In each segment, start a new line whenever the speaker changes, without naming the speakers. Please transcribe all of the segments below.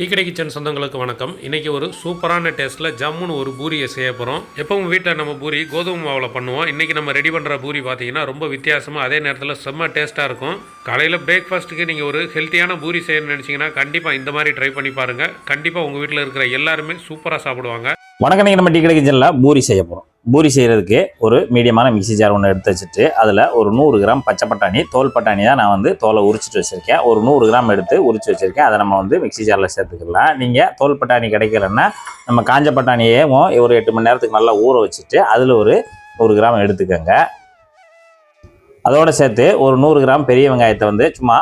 Tea கடை kitchen சொந்தங்களுக்கு வணக்கம். இன்றைக்கி ஒரு சூப்பரான டேஸ்ட்டில் ஜம்முன்னு ஒரு பூரியை செய்ய போகிறோம் எப்பவும் வீட்டில் நம்ம பூரி கோதுமை மாவில் பண்ணுவோம். இன்றைக்கி நம்ம ரெடி பண்ணுற பூரி பார்த்தீங்கன்னா ரொம்ப வித்தியாசமாக அதே நேரத்தில் செம்ம டேஸ்ட்டாக இருக்கும். காலையில் பிரேக்ஃபாஸ்ட்டுக்கு நீங்கள் ஒரு ஹெல்த்தியான பூரி செய்யணும்னு நினச்சிங்கன்னா கண்டிப்பாக இந்த மாதிரி ட்ரை பண்ணி பாருங்கள் கண்டிப்பாக உங்கள் வீட்டில் இருக்கிற எல்லாருமே சூப்பராக சாப்பிடுவாங்க.
வணக்கம் நீங்கள் நம்ம டீ கடை கிச்சனில் பூரி செய்ய போகிறோம் பூரி செய்கிறதுக்கு ஒரு மீடியமான மிக்ஸி ஜார் ஒன்று எடுத்து வச்சுட்டு அதில் ஒரு நூறு கிராம் பச்சை பட்டாணி தோல் பட்டாணி தான் நான் வந்து தோலை உரிச்சிட்டு வச்சுருக்கேன். ஒரு நூறு கிராம் எடுத்து உரிச்சு வச்சுருக்கேன். அதை நம்ம வந்து மிக்ஸி ஜாரில் சேர்த்துக்கலாம். நீங்கள் தோல் பட்டாணி கிடைக்கலன்னா நம்ம காஞ்ச பட்டாணியே ஒரு எட்டு மணி நேரத்துக்கு நல்லா ஊற வச்சுட்டு அதில் ஒரு நூறு கிராம் எடுத்துக்கோங்க. அதோட சேர்த்து ஒரு நூறு கிராம் பெரிய வெங்காயத்தை வந்து சும்மா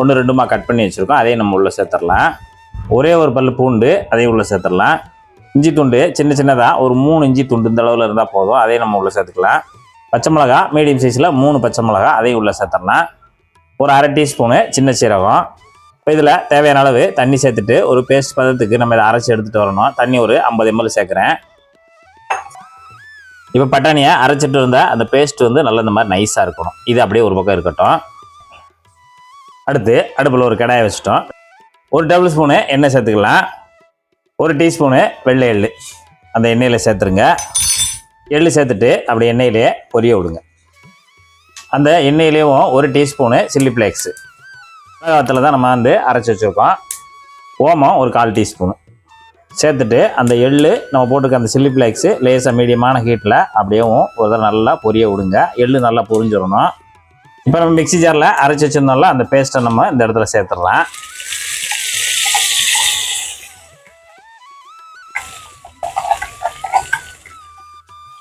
ஒன்று ரெண்டுமா கட் பண்ணி வச்சுருக்கோம். அதையும் நம்ம உள்ளே சேர்த்துடலாம். ஒரே ஒரு பல் பூண்டு அதையும் உள்ளே சேர்த்துடலாம். இஞ்சி துண்டு சின்ன சின்னதாக ஒரு மூணு இஞ்சி துண்டு இந்த அளவில் இருந்தால் போதும். அதையும் நம்ம உள்ளே சேர்த்துக்கலாம். பச்சை மிளகா மீடியம் சைஸில் மூணு பச்சை மிளகா அதையும் உள்ளே சேர்த்துடலாம். ஒரு அரை டீஸ்பூனு சின்ன சீரகம். இப்போ இதில் தேவையான அளவு தண்ணி சேர்த்துட்டு ஒரு பேஸ்ட் பதத்துக்கு நம்ம இதை அரைச்சி எடுத்துகிட்டு வரணும். தண்ணி ஒரு ஐம்பது எம்எல் சேர்க்குறேன். இப்போ பட்டாணியை அரைச்சிட்டு இருந்த அந்த பேஸ்ட் வந்து நல்லா இந்த மாதிரி நைஸாக இருக்கணும். இது அப்படியே ஒரு பக்கம் இருக்கட்டும். அடுத்து அடுப்பில் ஒரு கடாயை வச்சுட்டோம். ஒரு டேபிள் ஸ்பூனு எண்ணெய் சேர்த்துக்கலாம். ஒரு டீஸ்பூனு வெள்ளை எள்ளு. அந்த எண்ணெயில் சேர்த்துருங்க. எள்ளு சேர்த்துட்டு அப்படி எண்ணெயிலேயே பொரிய விடுங்க. அந்த எண்ணெயிலேயும் ஒரு டீஸ்பூனு சில்லி ஃப்ளேக்ஸு. மிளகாத்தில் தான் நம்ம வந்து அரைச்சி வச்சுருக்கோம். ஓமம் ஒரு கால் டீஸ்பூனு. சேர்த்துட்டு அந்த எள்ளு நம்ம போட்டுக்க அந்த சில்லி ஃப்ளேக்ஸு லேசாக மீடியமான ஹீட்டில் அப்படியேவும் ஒரு தடவை நல்லா பொரிய விடுங்க. எள்ளு நல்லா பொரிஞ்சிடணும். இப்போ நம்ம மிக்ஸி ஜாரில் அரைச்சி வச்சுருந்தோம்ல அந்த பேஸ்ட்டை நம்ம இந்த இடத்துல சேர்த்துடலாம்.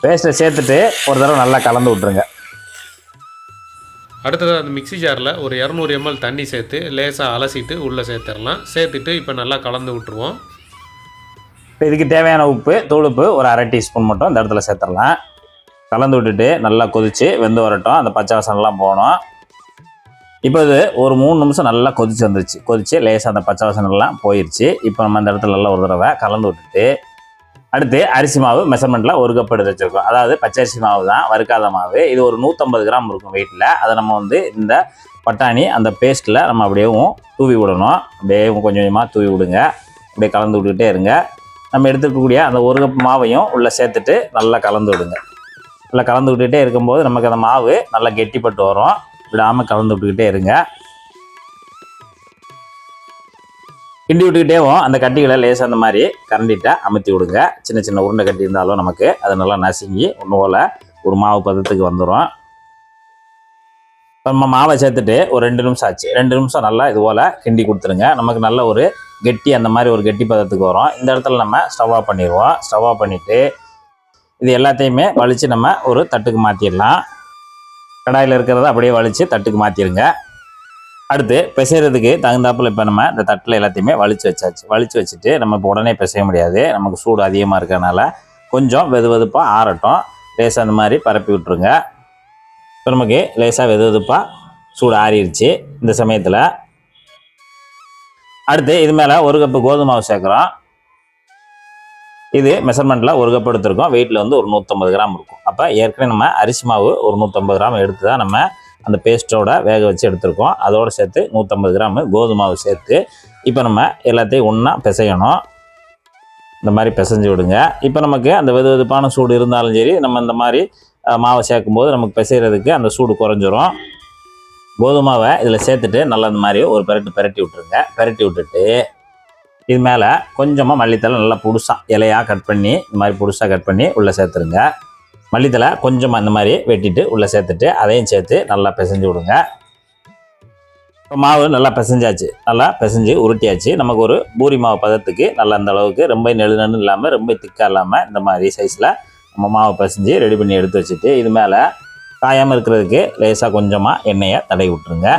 பேஸ்ட்டை சேர்த்துட்டு ஒரு தடவை நல்லா கலந்து விட்ருங்க
அடுத்தது அந்த மிக்ஸி ஜாரில் ஒரு இரநூறு எம்எல் தண்ணி சேர்த்து லேசாக அலசிட்டு உள்ளே சேர்த்துடலாம். சேர்த்துட்டு இப்போ நல்லா கலந்து விட்டுருவோம்.
இப்போ இதுக்கு தேவையான உப்பு தூளுப்பு ஒரு அரை டீஸ்பூன் மட்டும் இந்த இடத்துல சேர்த்துடலாம். கலந்து விட்டுட்டு நல்லா கொதித்து வெந்து வரட்டும். அந்த பச்சை வாசனைலாம் போகணும். இப்போ இது ஒரு மூணு நிமிஷம் நல்லா கொதிச்சு வந்துருச்சு. கொதிச்சு லேசாக அந்த பச்சை வாசனைலாம் போயிடுச்சு இப்போ நம்ம அந்த இடத்துல நல்லா ஒரு தடவை கலந்து விட்டுட்டு அடுத்து அரிசி மாவு மெஷர்மெண்ட்டில் ஒரு கப் எடுத்து வச்சுருக்கோம். அதாவது பச்சரிசி மாவு தான் வறுக்காத மாவு. இது ஒரு நூற்றம்பது கிராம் இருக்கும் வெயிட்டில் அதை நம்ம வந்து இந்த பட்டாணி அந்த பேஸ்ட்டில் நம்ம அப்படியேவும் தூவி விடணும். அப்படியே கொஞ்சம் கொஞ்சமாக தூவி விடுங்க. அப்படியே கலந்து விட்டுக்கிட்டே இருங்க. நம்ம எடுத்துக்கக்கூடிய அந்த ஒரு கப் மாவையும் உள்ளே சேர்த்துட்டு நல்லா கலந்து விடுங்க. நல்லா கலந்து விட்டுக்கிட்டே இருக்கும்போது நமக்கு அந்த மாவு நல்லா கெட்டிப்பட்டு வரும். விடாமல் கலந்து விட்டுக்கிட்டே இருங்க. கிண்டி விட்டுக்கிட்டேவும் அந்த கட்டிகளை லேசாக அந்த மாதிரி கரண்டிட்டா அமுத்தி விடுங்க. சின்ன சின்ன உருண்டை கட்டி இருந்தாலும் நமக்கு அதை நல்லா நசுங்கி ஒன்று போல் ஒரு மாவு பதத்துக்கு வந்துடும் இப்போ நம்ம மாவை சேர்த்துட்டு ஒரு ரெண்டு நிமிஷம் ஆச்சு. ரெண்டு நிமிஷம் நல்லா இது போல் கிண்டி கொடுத்துருங்க. நமக்கு நல்ல ஒரு கெட்டி அந்த மாதிரி ஒரு கெட்டி பதத்துக்கு வரும். இந்த இடத்துல நம்ம ஸ்டவ் ஆஃப் பண்ணிடுவோம். ஸ்டவ் ஆஃப் பண்ணிவிட்டு இது எல்லாத்தையுமே வலித்து நம்ம ஒரு தட்டுக்கு மாற்றிடலாம் கடாயில் இருக்கிறத அப்படியே வலித்து தட்டுக்கு மாற்றிடுங்க அடுத்து பிசைகிறதுக்கு தகுந்தாப்பில் இப்போ நம்ம இந்த தட்டில் எல்லாத்தையுமே வலிச்சு வச்சாச்சு. வலிச்சு வச்சுட்டு நம்ம இப்போ உடனே பிசைய முடியாது. நமக்கு சூடு அதிகமாக இருக்கிறனால கொஞ்சம் வெது வெதுப்பாக ஆறட்டும். லேசாக அந்த மாதிரி பரப்பி விட்ருங்க இப்போ நமக்கு லேசாக வெது வெதுப்பாக சூடு ஆறிடுச்சு இந்த சமயத்தில். அடுத்து இது மேலே ஒரு கப்பு கோதுமை மாவு சேர்க்குறோம். இது மெஷர்மெண்ட்டில் ஒரு கப் எடுத்திருக்கோம். வெயிட்டில் வந்து ஒரு நூற்றம்பது கிராம் இருக்கும். அப்போ ஏற்கனவே நம்ம அரிசி மாவு ஒரு நூற்றம்பது கிராம் எடுத்து தான் நம்ம அந்த பேஸ்ட்டோட வேக வச்சு எடுத்துருக்கோம். அதோடு சேர்த்து நூற்றம்பது கிராம் கோதுமாவு சேர்த்து இப்போ நம்ம எல்லாத்தையும் ஒன்றா பிசையணும். இந்த மாதிரி பிசைஞ்சு விடுங்க. இப்போ நமக்கு அந்த வெது வெதுப்பான சூடு இருந்தாலும் சரி நம்ம இந்த மாதிரி மாவை மாவை சேர்க்கும்போது நமக்கு பிசைகிறதுக்கு அந்த சூடு குறைஞ்சிரும். கோதுமாவை இதில் சேர்த்துட்டு நல்லா இந்த மாதிரி ஒரு பெரட்டு பெரட்டி விட்டுருங்க. பெரட்டி விட்டுட்டு இது மேலே கொஞ்சமாக மல்லித்தலை நல்லா புதுசாக இலையாக கட் பண்ணி இந்த மாதிரி புதுசாக கட் பண்ணி உள்ளே சேர்த்துருங்க. மல்லித்தலை கொஞ்சமாக அந்த மாதிரி வெட்டிட்டு உள்ளே சேர்த்துட்டு அதையும் சேர்த்து நல்லா பிசைஞ்சு விடுங்க. இப்போ மாவு நல்லா பிசைஞ்சாச்சு. நல்லா பிசைஞ்சு உருட்டியாச்சு. நமக்கு ஒரு பூரி மாவு பதத்துக்கு நல்லா அந்த அளவுக்கு ரொம்ப நெழுநன்னு இல்லாமல் ரொம்ப திக்காக இல்லாமல் இந்த மாதிரி சைஸில் நம்ம மாவு பிசைஞ்சு ரெடி பண்ணி எடுத்து வச்சுட்டு இது மேலே காயாமல் இருக்கிறதுக்கு லேசாக கொஞ்சமாக எண்ணெயை தடவி விட்டுருங்க.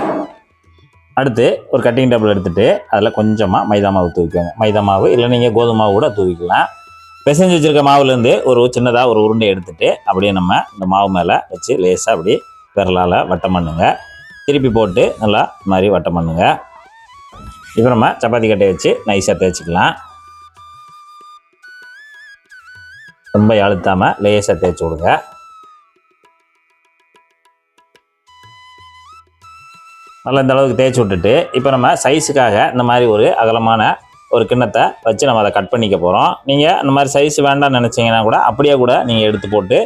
அடுத்து ஒரு கட்டிங் டேபிள் எடுத்துகிட்டு அதில் கொஞ்சமாக மைதா மாவு தூவிக்கோங்க. மைதா மாவு இல்லை நீங்கள் கோதுமை மாவு கூட தூவிக்கலாம். பிசைஞ்சு வச்சுருக்க மாவுலேருந்து ஒரு சின்னதாக ஒரு உருண்டை எடுத்துட்டு அப்படியே நம்ம இந்த மாவு மேலே வச்சு லேசாக அப்படி விரலால் வட்டம் பண்ணுங்க. திருப்பி போட்டு நல்லா இந்த மாதிரி வட்டம் பண்ணுங்க. இப்போ நம்ம சப்பாத்தி கட்டையை வச்சு நைஸாக தேய்ச்சிக்கலாம். ரொம்ப அழுத்தாமல் லேசாக தேய்ச்சி விடுங்க. நல்லா இந்த அளவுக்கு தேய்ச்சி விட்டுட்டு இப்போ நம்ம சைஸுக்காக இந்த மாதிரி ஒரு அகலமான ஒரு கிண்ணத்தை வச்சு நம்ம அதை கட் பண்ணிக்க போகிறோம் நீங்கள் இந்த மாதிரி சைஸ் வேண்டாம்னு நினச்சிங்கன்னா கூட அப்படியே கூட நீங்கள் எடுத்து போட்டு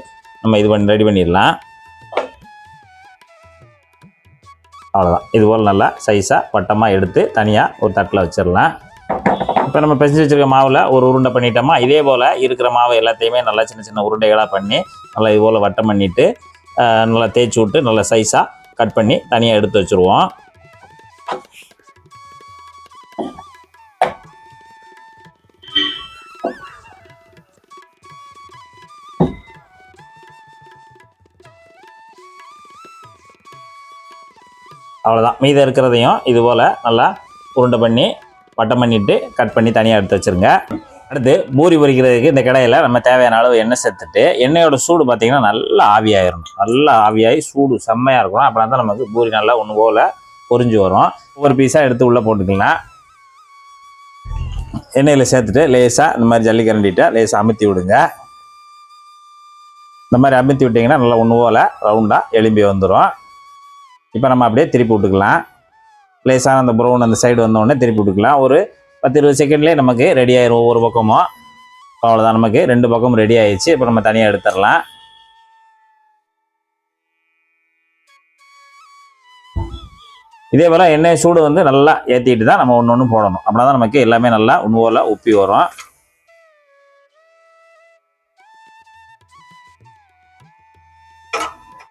நம்ம இது பண்ணி ரெடி பண்ணிடலாம். அவ்வளோதான் இதுபோல் நல்லா சைஸாக வட்டமாக எடுத்து தனியாக ஒரு தட்டில் வச்சிடலாம். இப்போ நம்ம பிசைஞ்சு வச்சுருக்க மாவில் ஒரு உருண்டை பண்ணிட்டோமா? இதே போல் இருக்கிற மாவு எல்லாத்தையுமே நல்லா சின்ன சின்ன உருண்டைகளாக பண்ணி நல்லா இது போல் வட்டம் பண்ணிவிட்டு நல்லா தேய்ச்சி விட்டு நல்லா சைஸாக கட் பண்ணி தனியாக எடுத்து வச்சுருவோம். அவ்வளோதான் மீதம் இருக்கிறதையும் இது போல் நல்லா உருண்டை பண்ணி வட்டம் பண்ணிவிட்டு கட் பண்ணி தனியாக எடுத்து வச்சுருங்க. அடுத்து பூரி பொரிக்கிறதுக்கு இந்த கடையில் நம்ம தேவையான அளவு எண்ணெய் சேர்த்துட்டு எண்ணெயோட சூடு பார்த்தீங்கன்னா நல்லா ஆவியாயிரணும் நல்லா ஆவியாகி சூடு செம்மையாக இருக்கணும். அப்படின்னா தான் நமக்கு பூரி நல்லா ஒன்று போல் பொறிஞ்சு வரும். ஒவ்வொரு பீஸாக எடுத்து உள்ளே போட்டுக்கலாம். எண்ணெயில் சேர்த்துட்டு லேசாக இந்த மாதிரி ஜல்லிக்கரண்டிட்ட லேசாக அமுத்தி விடுங்க. இந்த மாதிரி அமுத்தி விட்டிங்கன்னா நல்லா ஒன்று போல் ரவுண்டாக எலும்பி வந்துடும் இப்போ நம்ம அப்படியே திருப்பி விட்டுக்கலாம். லேசான அந்த ப்ரௌன் அந்த சைடு வந்தோடனே திருப்பி விட்டுக்கலாம். ஒரு பத்து இருபது செகண்ட்லேயே நமக்கு ரெடி ஆயிரும் ஒவ்வொரு பக்கமும். அவ்வளோதான் நமக்கு ரெண்டு பக்கமும் ரெடி ஆயிடுச்சு. இப்போ நம்ம தனியாக எடுத்துடலாம். இதே போல் எண்ணெய் சூடு வந்து நல்லா ஏற்றிட்டு தான் நம்ம ஒன்று ஒன்று போடணும். அப்படின்னா தான் நமக்கு எல்லாமே நல்லா உண்மையில் உப்பி வரும்.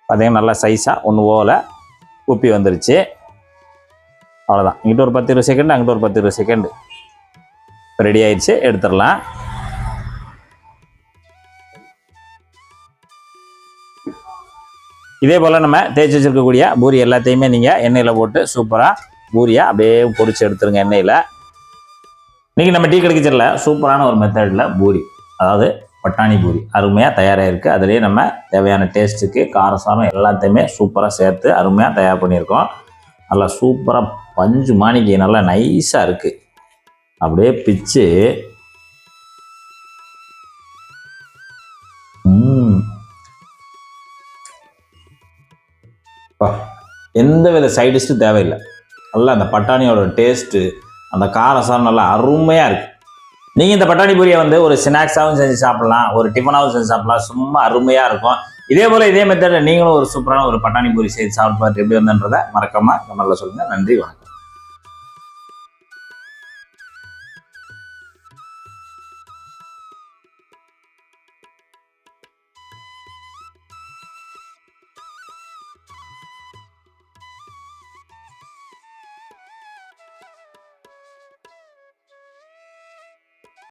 பார்த்தீங்கன்னா நல்லா சைஸாக ஒன்று ஓவில் குப்பி வந்துருச்சு. அவ்வளோதான் இங்கிட்ட ஒரு பத்து இருபது செகண்ட் அங்கிட்ட ஒரு பத்து இருபது செகண்டு ரெடி ஆயிடுச்சு எடுத்துடலாம். இதே போல் நம்ம தேய்ச்சி வச்சிருக்கக்கூடிய பூரி எல்லாத்தையுமே நீங்கள் எண்ணெயில் போட்டு சூப்பராக பூரியாக அப்படியே பொறிச்சு எடுத்துருங்க எண்ணெயில். இன்றைக்கி நம்ம டீ கடைக்கிச்சரில் சூப்பரான ஒரு மெத்தடில் பூரி. அதாவது பட்டாணி பூரி அருமையாக தயாராக இருக்குது அதுலேயே நம்ம தேவையான டேஸ்ட்டுக்கு காரசாரம் எல்லாத்தையுமே சூப்பராக சேர்த்து அருமையாக தயார் பண்ணியிருக்கோம். நல்லா சூப்பராக பஞ்சு மாணிக்கு நல்லா நைஸாக இருக்குது அப்படியே பிச்சு. எந்த வித சைடிஷ்டும் தேவையில்லை. நல்லா அந்த பட்டாணியோட டேஸ்ட்டு அந்த காரசாரம் நல்லா அருமையாக இருக்குது நீங்கள் இந்த பட்டாணி பூரியை வந்து ஒரு ஸ்நாக்ஸாகவும் செஞ்சு சாப்பிடலாம் ஒரு டிஃபனாகவும் செஞ்சு சாப்பிடலாம். சும்மா அருமையாக இருக்கும். இதே போல் இதே மெத்தடில் நீங்களும் ஒரு சூப்பரான ஒரு பட்டாணி பூரி செய்து சாப்பிட்டு பார்த்து எப்படி வந்தன்றதை மறக்காமல் நம்மளால் சொல்லுங்கள் நன்றி வணக்கம்.